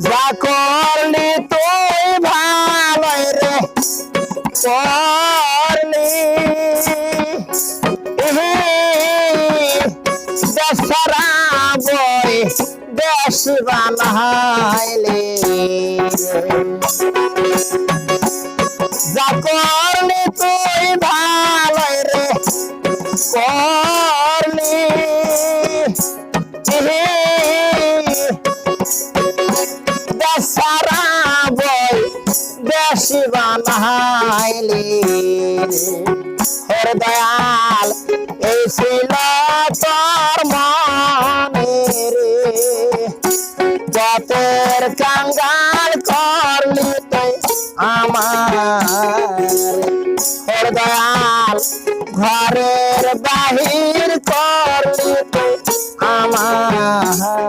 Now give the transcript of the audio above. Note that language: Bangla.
যা করলি তুই ভালোই রে করলি। দেশরা বই দেশ বানাইলি। যা করলি বানাইলি হর দয়াল, এই ছিল তোর মনে রে। পথের কাঙ্গাল করলি তুই আমার। হর দয়াল, ঘরের বাহির করলি তুই আমার।